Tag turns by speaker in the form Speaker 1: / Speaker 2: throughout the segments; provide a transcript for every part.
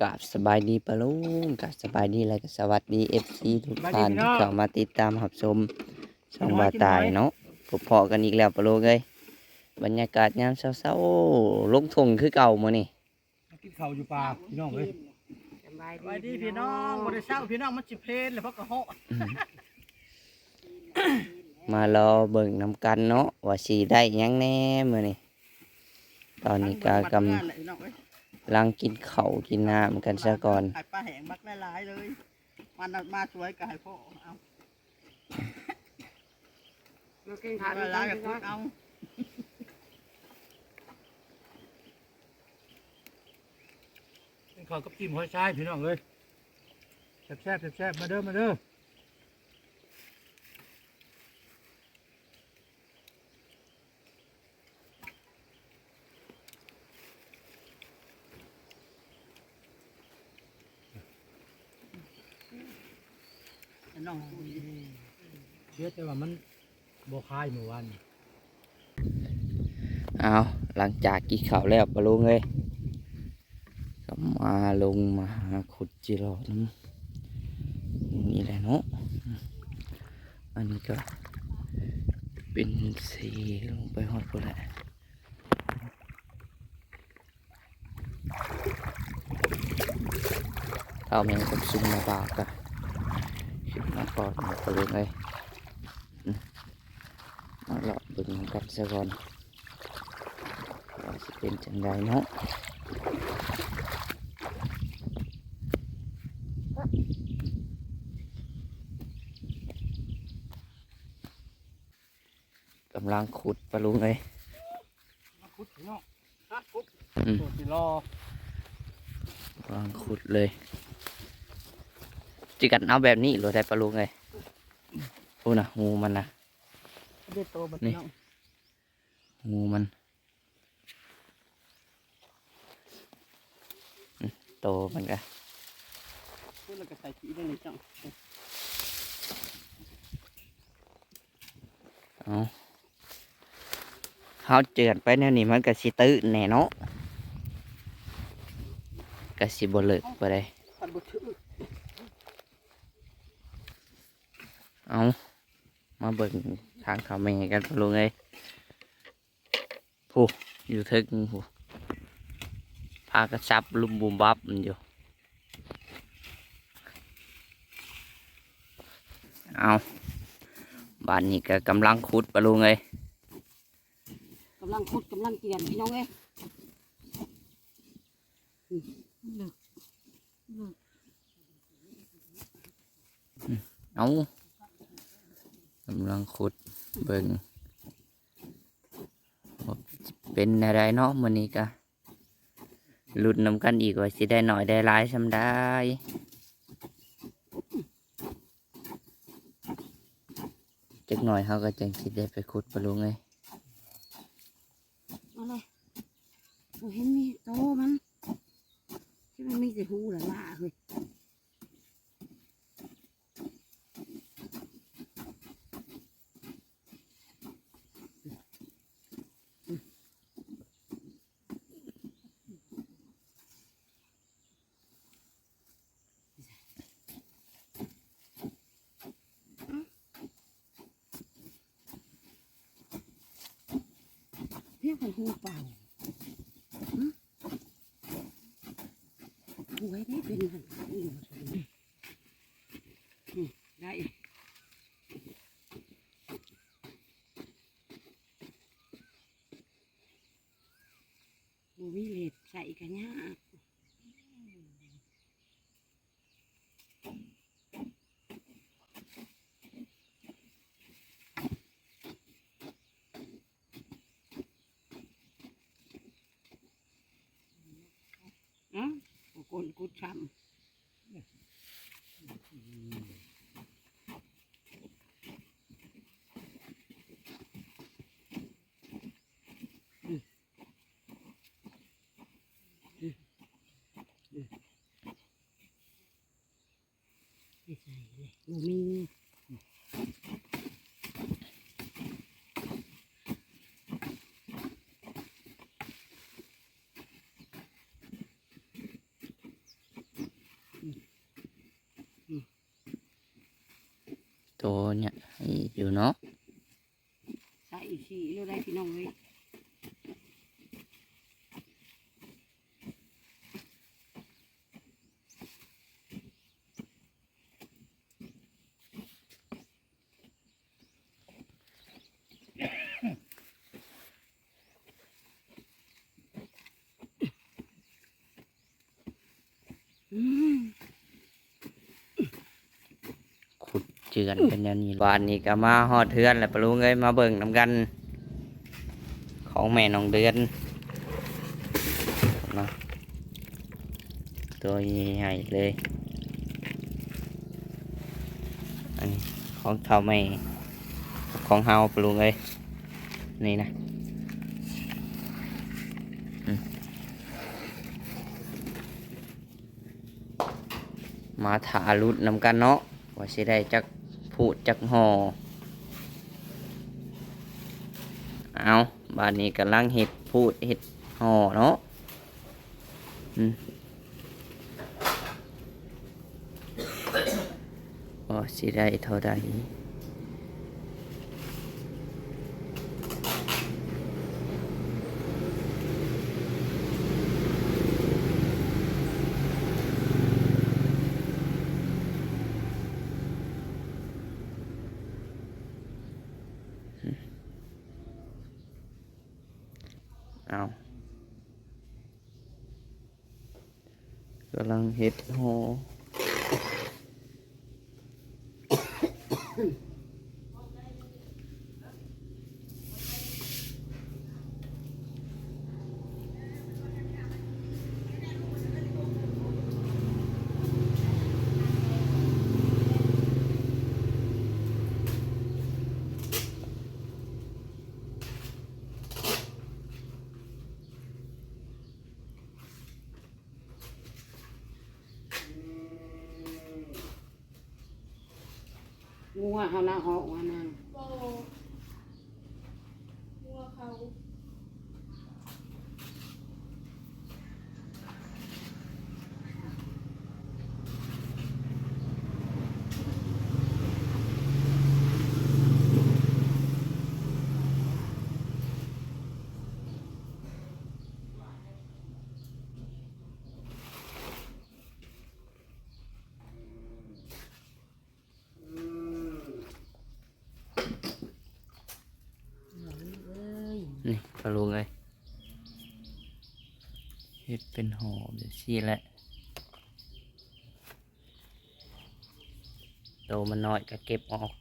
Speaker 1: กราบสบายดีปะลุงกราบสบายดีแล้วก็สวัสดีเอฟซีทุกท่านที่เข้ามาติดตามรับชมช่องบาตายเนาะพบพอกันอีกแล้วปะลุงเอ้ยบรรยากาศยามเช้าๆลงทงคือเก่ามื้อนี่
Speaker 2: กินข้าวอยู่ป่าพี่น้องเอ้ย
Speaker 3: สบาย
Speaker 4: สวัสดีพี่น้องบริเช้าพี่น้องมันจิเพลนเลยเพราะกระโหะ
Speaker 1: มารอเบิ่งนำกันเนาะว่าสิได้หยังแน่มื้อนี้ตอนนี้ก็กำ
Speaker 4: บัดเมื่อไหร่พี่น้องเอ้ย
Speaker 1: ลังกินข้าวกินน้ำกันซะก่อน
Speaker 4: ขายปลาแห้งบักหลายๆเลย มันน่ะมาสวยกับให้พ่อเอา
Speaker 3: มากินข้าว
Speaker 4: ห
Speaker 3: ด้วย
Speaker 4: ลา
Speaker 3: กั
Speaker 4: ย
Speaker 3: น
Speaker 4: ๆกับ
Speaker 3: พี่
Speaker 4: คุ
Speaker 3: น้อ
Speaker 4: ณ
Speaker 3: ง
Speaker 4: เอา
Speaker 2: กินข้าวกับจิ้มหัวชายพี่น้องเอ้ยแซ่บแซ่บแซ่บๆมาเด้อมาเด้อ
Speaker 4: น้อง
Speaker 2: เชื่อแต่ว่ามันบ่คายเมื่อวาน
Speaker 1: เอาหลังจากกินข้าวแล้วปลุงเอ้ยก็มาลงมาขุดจิโร่น้ำนี่แหละเนาะอันนี้ก็เป็นสีลงไปหอดพุ่นแหละเอาแมงกับซุ่มมาบากะขึ้น มาก่อนมาปะลุงเอ้ยอืมมาเลาะเบึงกันซะก่อนว่าสิเป็นจังไดเนาะกำลังขุดปลาลุงเลย
Speaker 2: มาคุดพี่น้อง
Speaker 4: ฮะปุ๊บ
Speaker 1: อืม
Speaker 2: ตัวสิรอกำ
Speaker 1: ลังขุดเลย จิกันเอาแบบนี้หรือได้ปลาลุงเลยโอ้นะงูมันนะ
Speaker 4: เด็ดโตบัดพี่น้อง
Speaker 1: งูมันอืมโตมันก็
Speaker 4: พูดแล้วก็ใส่ขี้ได้เลยจัง
Speaker 1: เอาเขาเจือนไปแนวนี้มันก็สิตื้อแน่เนาะก็สิบ่เลิกไปเลย
Speaker 4: ขันบุชื่อ
Speaker 1: เอามาเบิ่งทางเขาแม่กันพะลุงเอ้ยผู้อยู่ทึกผู้พากระชับลุมบุมบับมันอยู่ เอาบ้านนี้ก็กำลังขุดปะลุงเอ้ย
Speaker 3: กำลังขุดกำลังเกียนพี่น้องเอ้ย
Speaker 1: เอากำลังขุดเบิ่งเป็นอะไรเนาะมื้อนี้ก็ลุ้นำกันอีกว่าสิได้หน่อยได้หลายซำได้จักหน่อยเขาก็จังสิได้ไปขุดปะลุงเอ้ย
Speaker 3: อาเลยโอ้เห็นมีโตมันที่มันมีแต่หูละล่าเฮ้ย เพียงคนหูเปล่าหึหูไว้ได้เป็นหันอยู่อืมได้บูวิเลตใส่กันยากอะก นกุดช้ำไม่ใส่เลยบูมี
Speaker 1: ตัวเนี่ยอยู่เนาะ
Speaker 3: อีกทีเราได้พี่น้องเลย
Speaker 1: จือนเป็นอย่างนี้วานนี้ก็มาฮอดเทือนแล้วปะลุงเอ้ยมาเบิ่งนำกัน ของแม่น้องเดือนเนาะตัวใหญ่ๆเลยอันนี้ของเท่าไม่ของเฮาปะลุงเอ้ยนี่นะอืมมาถารุดนำกันเนาะว่าสิได้จัก พูดจักหอเอาบานนี้กำลังเห็ดพูดเห็ดหอเนาะอืมว่าสิได้เท่าใดำลังเห็ดหอ
Speaker 3: งัวเอาหน้าหอกว่านั่ง
Speaker 5: โบงัวเขา
Speaker 3: เอ้ย
Speaker 1: นี่ปลาลุงเลย เห็ดเป็นหอเดี๋ยวซี่แหละโตมันน้อยก็เก็บออก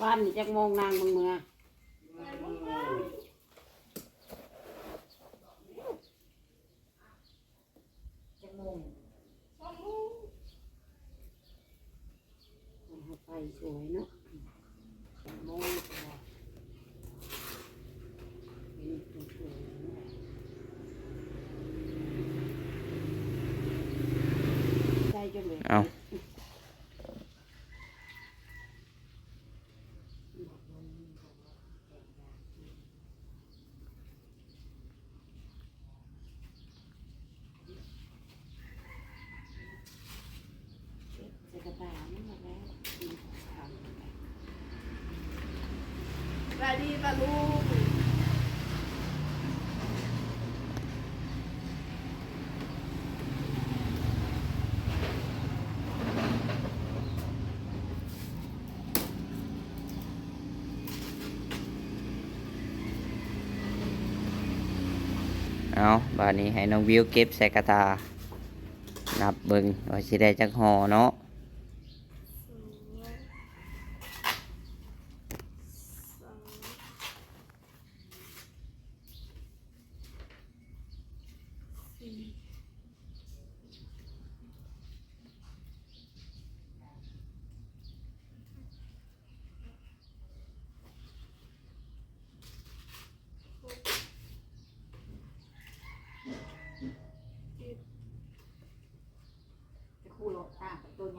Speaker 3: วันนี้จะมองนางบางเมือจักโมงเอาไปสวยเนาะจักโมงพอนี่ตัวสวย เนาะใจจนเลย
Speaker 1: เอา
Speaker 3: ใส่กระเป๋านี่มาแล้วอืมเอาไป
Speaker 5: สวัสดีปลาลูก
Speaker 1: เอาบานนี้ให้น้องวิวเก็บใส่กระตา นับเบิ่งว่าสิได้จักหอเนาะ
Speaker 5: สองสี่เจ็ด
Speaker 3: จะคู่รถตากับตัวให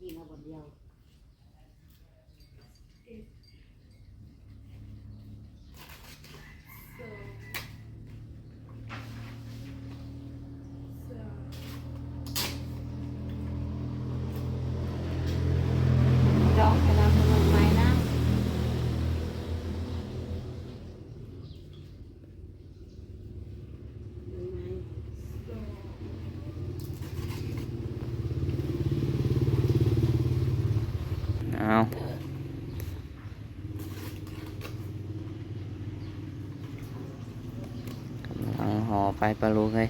Speaker 3: กินเอาบนเดียว
Speaker 5: สองสาม
Speaker 3: ร้องให้เราขนมไม้นะ
Speaker 5: สอง
Speaker 1: เอากำลังห่อ ไปปลาลูกเลย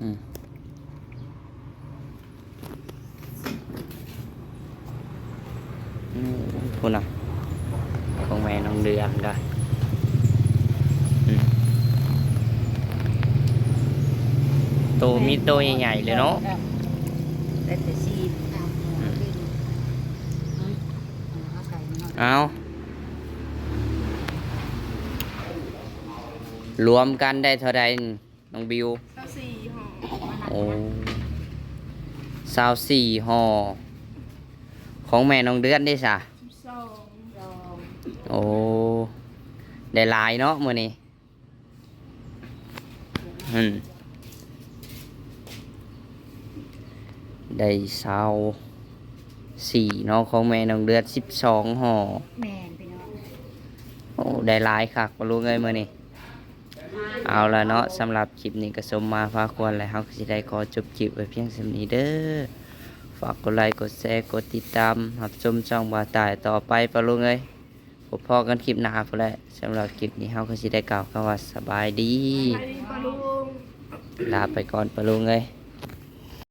Speaker 1: อืมอืมพูดนะของแม่น้องเดือนก็อืมตัวมีตัวใหญ่ๆเลยเนาะ
Speaker 3: แต่แต่ซีนเอาเอาดิเอาไก่มาหน่อย
Speaker 1: เอารวมกันได้เท่าใดน้องบิว
Speaker 5: เก้าสี่ห่อ
Speaker 1: โอ้สาวสี่ห่อของแม่น้องเดือนได้สะ
Speaker 5: สิบสอง
Speaker 3: ลอง
Speaker 1: โอ้ได้หลายเนาะมื้อนี้อืมได้สาวสี่เนาะของแม่น้องเดือนสิบสองห่อ
Speaker 3: แม่นพี่น้อง
Speaker 1: โอ้ได้หลายคักบ่รู้เงยมื้อนี้ เอาละเนาะสำหรับคลิปนี้ก็สมมาพาควรแล้วเฮาก็สิได้ขอจบคลิปไว้เพียงสำนี้เด้อฝากกดไลค์กดแชร์กดติดตามรับชมช่องบ่าตายต่อไปปะลุงเอ้ยพบพอกันคลิปหน้าพุ่นแหละสำหรับคลิปนี้เฮาก็สิได้กล่าวคำว่าสบายดี
Speaker 5: ไปดีปะลุง
Speaker 1: ลาไปก่อนปะลุงเอ้ย